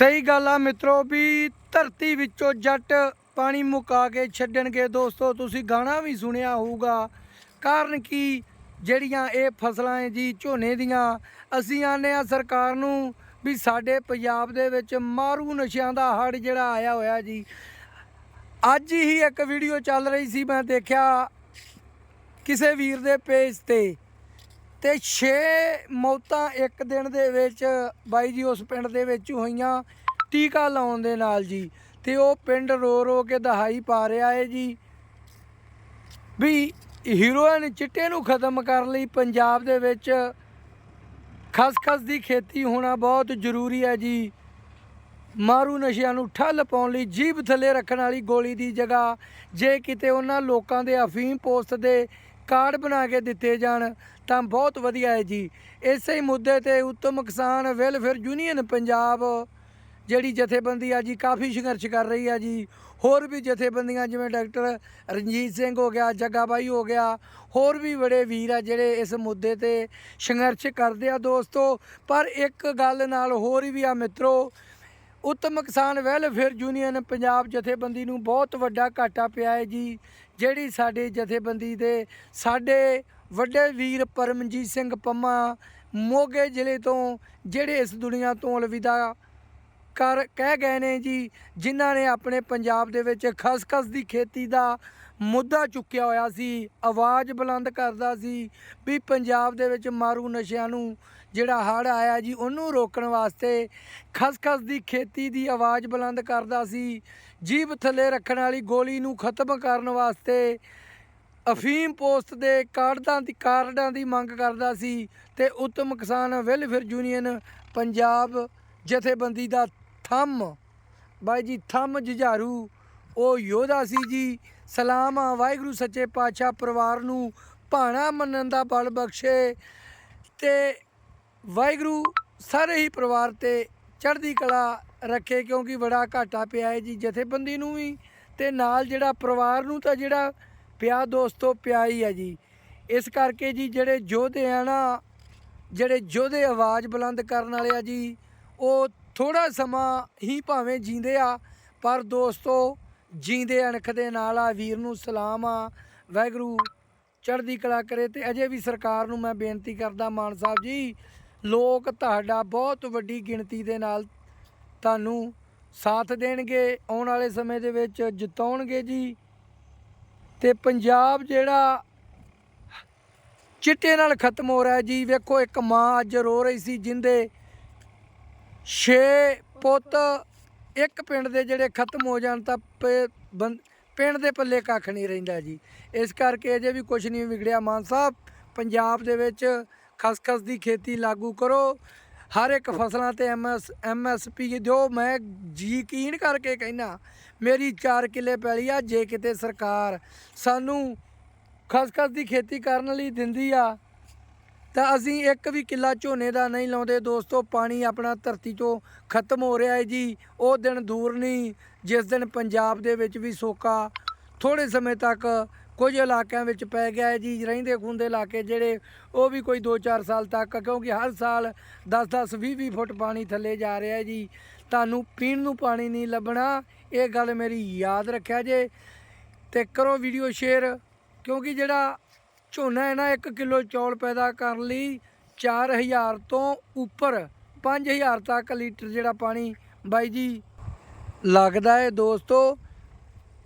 ਸਹੀ ਗੱਲ ਆ ਮਿੱਤਰੋ ਵੀ ਧਰਤੀ ਵਿੱਚੋਂ ਜੱਟ ਪਾਣੀ ਮੁਕਾ ਕੇ ਛੱਡਣਗੇ। ਦੋਸਤੋ, ਤੁਸੀਂ ਗਾਣਾ ਵੀ ਸੁਣਿਆ ਹੋਊਗਾ। ਕਾਰਨ ਕੀ? ਜਿਹੜੀਆਂ ਇਹ ਫਸਲਾਂ ਹੈ ਜੀ, ਝੋਨੇ ਦੀਆਂ, ਅਸੀਂ ਆਨੇ ਆ ਸਰਕਾਰ ਨੂੰ ਵੀ ਸਾਡੇ ਪੰਜਾਬ ਦੇ ਵਿੱਚ ਮਾਰੂ ਨਸ਼ਿਆਂ ਦਾ ਹੜ ਜਿਹੜਾ ਆਇਆ ਹੋਇਆ ਜੀ। ਅੱਜ ਹੀ ਇੱਕ ਵੀਡੀਓ ਚੱਲ ਰਹੀ ਸੀ, ਮੈਂ ਦੇਖਿਆ ਕਿਸੇ ਵੀਰ ਦੇ ਪੇਜ ਤੇ। ਤੇ 6 ਮੌਤਾਂ ਇੱਕ ਦਿਨ ਦੇ ਵਿੱਚ ਬਾਈ ਜੀ ਉਸ ਪਿੰਡ ਦੇ ਵਿੱਚ ਹੋਈਆਂ, ਟੀਕਾ ਲਾਉਣ ਦੇ ਨਾਲ ਜੀ। ਤੇ ਉਹ ਪਿੰਡ ਰੋ ਰੋ ਕੇ ਦਹਾਈ ਪਾ ਰਿਹਾ ਹੈ ਜੀ। ਵੀ ਹੀਰੋਇਨ ਚਿੱਟੇ ਨੂੰ ਖਤਮ ਕਰਨ ਲਈ ਪੰਜਾਬ ਦੇ ਵਿੱਚ ਖਸਖਸ ਦੀ ਖੇਤੀ ਹੋਣਾ ਬਹੁਤ ਜ਼ਰੂਰੀ ਹੈ ਜੀ। ਮਾਰੂ ਨਸ਼ਿਆਂ ਨੂੰ ਠੱਲ ਪਾਉਣ ਲਈ ਜੀਭ ਥੱਲੇ ਰੱਖਣ ਵਾਲੀ ਗੋਲੀ ਦੀ ਜਗ੍ਹਾ, ਜੇ ਕਿਤੇ ਉਹਨਾਂ ਲੋਕਾਂ ਦੇ ਅਫੀਮ ਪੋਸਟ ਦੇ ਕਾਰਡ ਬਣਾ ਕੇ ਦਿੱਤੇ ਜਾਣ, ਤਾਂ ਬਹੁਤ ਵਧੀਆ ਹੈ ਜੀ। ਇਸੇ ਹੀ ਮੁੱਦੇ ਤੇ ਉੱਤਮ ਕਿਸਾਨ ਵੈਲਫੇਅਰ ਯੂਨੀਅਨ ਪੰਜਾਬ, ਜਿਹੜੀ ਜਥੇਬੰਦੀ ਆ ਜੀ, ਕਾਫੀ ਸੰਘਰਸ਼ ਕਰ ਰਹੀ ਆ ਜੀ। ਹੋਰ ਵੀ ਜਥੇਬੰਦੀਆਂ ਜਿਵੇਂ ਡਾਕਟਰ ਰਣਜੀਤ ਸਿੰਘ ਹੋ ਗਿਆ ਜੱਗਾ ਬਾਈ ਹੋ ਗਿਆ, ਹੋਰ ਵੀ ਬੜੇ ਵੀਰ ਆ ਜਿਹੜੇ ਇਸ ਮੁੱਦੇ ਤੇ ਸੰਘਰਸ਼ ਕਰਦੇ ਆ ਦੋਸਤੋ। ਪਰ ਇੱਕ ਗੱਲ ਨਾਲ ਹੋਰ ਵੀ ਆ ਮਿੱਤਰੋ ਉੱਤਮ ਕਿਸਾਨ ਵੈਲਫੇਅਰ ਯੂਨੀਅਨ ਪੰਜਾਬ ਜਥੇਬੰਦੀ ਨੂੰ ਬਹੁਤ ਵੱਡਾ ਘਾਟਾ ਪਿਆ ਹੈ ਜੀ, ਜਿਹੜੀ ਸਾਡੇ ਜਥੇਬੰਦੀ ਦੇ ਸਾਡੇ ਵੱਡੇ ਵੀਰ ਪਰਮਜੀਤ ਸਿੰਘ ਪੰਮਾ ਮੋਗੇ ਜ਼ਿਲ੍ਹੇ ਤੋਂ, ਜਿਹੜੇ ਇਸ ਦੁਨੀਆ ਤੋਂ ਅਲਵਿਦਾ ਕਰ ਕਹਿ ਗਏ ਨੇ ਜੀ, ਜਿਨ੍ਹਾਂ ਨੇ ਆਪਣੇ ਪੰਜਾਬ ਦੇ ਵਿੱਚ ਖਸਖਸ ਦੀ ਖੇਤੀ ਦਾ ਮੁੱਦਾ ਚੁੱਕਿਆ ਹੋਇਆ ਸੀ, ਆਵਾਜ਼ ਬੁਲੰਦ ਕਰਦਾ ਸੀ ਵੀ ਪੰਜਾਬ ਦੇ ਵਿੱਚ ਮਾਰੂ ਨਸ਼ਿਆਂ ਨੂੰ ਜਿਹੜਾ ਹੜ੍ਹ ਆਇਆ ਜੀ, ਉਹਨੂੰ ਰੋਕਣ ਵਾਸਤੇ ਖਸਖਸ ਦੀ ਖੇਤੀ ਦੀ ਆਵਾਜ਼ ਬੁਲੰਦ ਕਰਦਾ ਸੀ, ਜੀਭ ਥੱਲੇ ਰੱਖਣ ਵਾਲੀ ਗੋਲੀ ਨੂੰ ਖਤਮ ਕਰਨ ਵਾਸਤੇ ਅਫੀਮ ਪੋਸਟ ਦੇ ਕਾਰਡਾਂ ਦੀ ਕਾਰਡਾਂ ਦੀ ਮੰਗ ਕਰਦਾ ਸੀ ਤੇ ਉੱਤਮ ਕਿਸਾਨ ਵੈਲਫੇਅਰ ਯੂਨੀਅਨ ਪੰਜਾਬ ਜਥੇਬੰਦੀ ਦਾ ਥੰਮ। ਬਾਈ ਜੀ, ਥੰਮ ਜੁਝਾਰੂ। ਉਹ ਯੋਧਾ ਸੀ ਜੀ। ਸਲਾਮ ਆ, ਵਾਹਿਗੁਰੂ ਸੱਚੇ ਪਾਤਸ਼ਾਹ ਪਰਿਵਾਰ ਨੂੰ ਭਾਣਾ ਮੰਨਣ ਦਾ ਬਲ ਬਖਸ਼ੇ ਤੇ ਵਾਹਿਗੁਰੂ ਸਾਰੇ ਹੀ ਪਰਿਵਾਰ ਤੇ ਚੜ੍ਹਦੀ ਕਲਾ ਰੱਖੇ, ਕਿਉਂਕਿ ਬੜਾ ਘਾਟਾ ਪਿਆ ਹੈ ਜੀ ਜਥੇਬੰਦੀ ਨੂੰ ਵੀ। ਤੇ ਨਾਲ ਜਿਹੜਾ ਪਰਿਵਾਰ ਨੂੰ ਤਾਂ ਜਿਹੜਾ ਪਿਆ ਦੋਸਤੋ, ਪਿਆ ਹੀ ਹੈ ਜੀ। ਇਸ ਕਰਕੇ ਜੀ ਜਿਹੜੇ ਯੋਧੇ ਆ ਨਾ, ਜਿਹੜੇ ਯੋਧੇ ਆਵਾਜ਼ ਬੁਲੰਦ ਕਰਨ ਵਾਲੇ ਆ ਜੀ, ਉਹ ਥੋੜਾ ਸਮਾਂ ਹੀ ਭਾਵੇਂ ਜੀਂਦੇ ਆ, ਪਰ ਦੋਸਤੋ, ਜੀਂਦੇ ਅਣਖ ਦੇ ਨਾਲ ਆ, ਵੀਰ ਨੂੰ ਸਲਾਮ ਆ, ਵਾਹਿਗੁਰੂ ਚੜ੍ਹਦੀ ਕਲਾ ਕਰੇ ਤੇ ਅਜੇ ਵੀ ਸਰਕਾਰ ਨੂੰ ਮੈਂ ਬੇਨਤੀ ਕਰਦਾ, ਮਾਨ ਸਾਹਿਬ ਜੀ, ਲੋਕ ਤੁਹਾਡਾ ਬਹੁਤ ਵੱਡੀ ਗਿਣਤੀ ਦੇ ਨਾਲ ਤੁਹਾਨੂੰ ਸਾਥ ਦੇਣਗੇ, ਆਉਣ ਵਾਲੇ ਸਮੇਂ ਦੇ ਵਿੱਚ ਜਿਤਾਉਣਗੇ ਜੀ। ਤੇ ਪੰਜਾਬ ਜਿਹੜਾ ਚਿੱਟੇ ਨਾਲ ਖਤਮ ਹੋ ਰਿਹਾ ਜੀ, ਵੇਖੋ ਇੱਕ ਮਾਂ ਅੱਜ ਰੋ ਰਹੀ ਸੀ, ਜਿੰਦੇ 6 ਪੁੱਤ, ਇੱਕ ਪਿੰਡ ਦੇ ਜਿਹੜੇ ਖਤਮ ਹੋ ਜਾਣ ਤਾਂ ਪ- ਬੰ- ਪਿੰਡ ਦੇ ਪੱਲੇ ਕੱਖ ਨਹੀਂ ਰਹਿੰਦਾ ਜੀ। ਇਸ ਕਰਕੇ ਅਜੇ ਵੀ ਕੁਝ ਨਹੀਂ ਵਿਗੜਿਆ ਮਾਨ ਸਾਹਿਬ। ਪੰਜਾਬ ਦੇ ਵਿੱਚ ਖਸਖਸ ਦੀ ਖੇਤੀ ਲਾਗੂ ਕਰੋ। ਹਰ ਇੱਕ ਫਸਲਾਂ ਤੇ ਐਮਐਸ, ਐਮਐਸਪੀ ਦਿਓ। ਮੈਂ ਯਕੀਨ ਕਰਕੇ ਕਹਿਣਾ ਮੇਰੀ 4 ਕਿੱਲੇ ਪੈਲੀ ਆ, ਜੇ ਕਿਤੇ ਸਰਕਾਰ ਸਾਨੂੰ ਖਸਖਸ ਦੀ ਖੇਤੀ ਕਰਨ ਲਈ ਦਿੰਦੀ ਆ ਤਾਂ ਅਸੀਂ ਇੱਕ ਵੀ ਕਿੱਲਾ ਝੋਨੇ ਦਾ ਨਹੀਂ ਲਾਉਂਦੇ। ਦੋਸਤੋ, ਪਾਣੀ ਆਪਣਾ ਧਰਤੀ ਤੋਂ ਖਤਮ ਹੋ ਰਿਹਾ ਹੈ ਜੀ। ਉਹ ਦਿਨ ਦੂਰ ਨਹੀਂ, ਜਿਸ ਦਿਨ ਪੰਜਾਬ ਦੇ ਵਿੱਚ ਵੀ ਸੋਕਾ ਥੋੜੇ ਸਮੇਂ ਤੱਕ ਕੁਝ ਇਲਾਕਿਆਂ ਵਿੱਚ ਪੈ ਗਿਆ ਹੈ ਜੀ। ਰਹਿੰਦੇ ਖੁੰਦੇ ਇਲਾਕੇ ਜਿਹੜੇ, ਉਹ ਵੀ ਕੋਈ 2-4 ਸਾਲ ਤੱਕ, ਕਿਉਂਕਿ ਹਰ ਸਾਲ 10-10 20-20 ਫੁੱਟ ਪਾਣੀ ਥੱਲੇ ਜਾ ਰਿਹਾ ਹੈ ਜੀ। ਤੁਹਾਨੂੰ ਪੀਣ ਨੂੰ ਪਾਣੀ ਨਹੀਂ ਲੱਭਣਾ, ਇਹ ਗੱਲ ਮੇਰੀ ਯਾਦ ਰੱਖਿਆ ਜੇ। ਤੇ ਕਰੋ ਵੀਡੀਓ ਸ਼ੇਅਰ, ਕਿਉਂਕਿ ਜਿਹੜਾ ਝੋਨਾ ਇਹਨਾਂ ਨਾ 1 ਕਿਲੋ ਚੌਲ ਪੈਦਾ ਕਰਨ ਲਈ 4000 ਤੋਂ ਉੱਪਰ 5000 ਤੱਕ ਲੀਟਰ ਜਿਹੜਾ ਪਾਣੀ ਬਾਈ ਜੀ ਲੱਗਦਾ ਹੈ ਦੋਸਤੋ।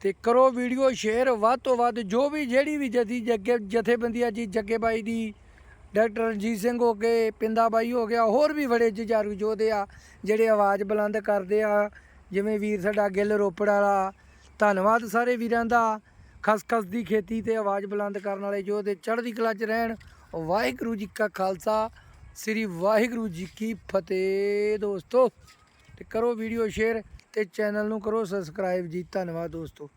ਤੇ ਕਰੋ ਵੀਡੀਓ ਸ਼ੇਅਰ, ਵੱਧ ਤੋਂ ਵੱਧ ਜੋ ਵੀ ਜਿਹੜੀ ਵੀ ਜਥੀ ਜੱਗੇ ਜਥੇਬੰਦੀ ਆ ਜੀ, ਜੱਗੇ ਬਾਈ ਦੀ, ਡਾਕਟਰ ਰਣਜੀਤ ਸਿੰਘ ਹੋ ਗਏ, ਪਿੰਦਾ ਬਾਈ ਹੋ ਗਿਆ, ਹੋਰ ਵੀ ਬੜੇ ਜੁਝਾਰੂ ਯੋਧੇ ਆ, ਜਿਹੜੇ ਆਵਾਜ਼ ਬੁਲੰਦ ਕਰਦੇ ਆ। ਜਿਵੇਂ ਵੀਰ ਸਾਡਾ ਗਿੱਲ ਰੋਪੜ ਵਾਲਾ, ਧੰਨਵਾਦ ਸਾਰੇ ਵੀਰਾਂ ਦਾ। ਖਸਖਸ ਦੀ ਖੇਤੀ ਤੇ ਆਵਾਜ਼ ਬੁਲੰਦ ਕਰਨ ਵਾਲੇ ਯੋਧੇ ਚੜ੍ਹਦੀ ਕਲਾ 'ਚ ਰਹਿਣ ਵਾਹਿਗੁਰੂ ਜੀ ਕਾ ਖਾਲਸਾ, ਸ੍ਰੀ ਵਾਹਿਗੁਰੂ ਜੀ ਕੀ ਫਤਿਹ ਦੋਸਤੋ। ਤੇ ਕਰੋ ਵੀਡੀਓ ਸ਼ੇਅਰ ਤੇ ਚੈਨਲ ਨੂੰ ਕਰੋ ਸਬਸਕ੍ਰਾਈਬ ਜੀ, ਧੰਨਵਾਦ ਦੋਸਤੋ।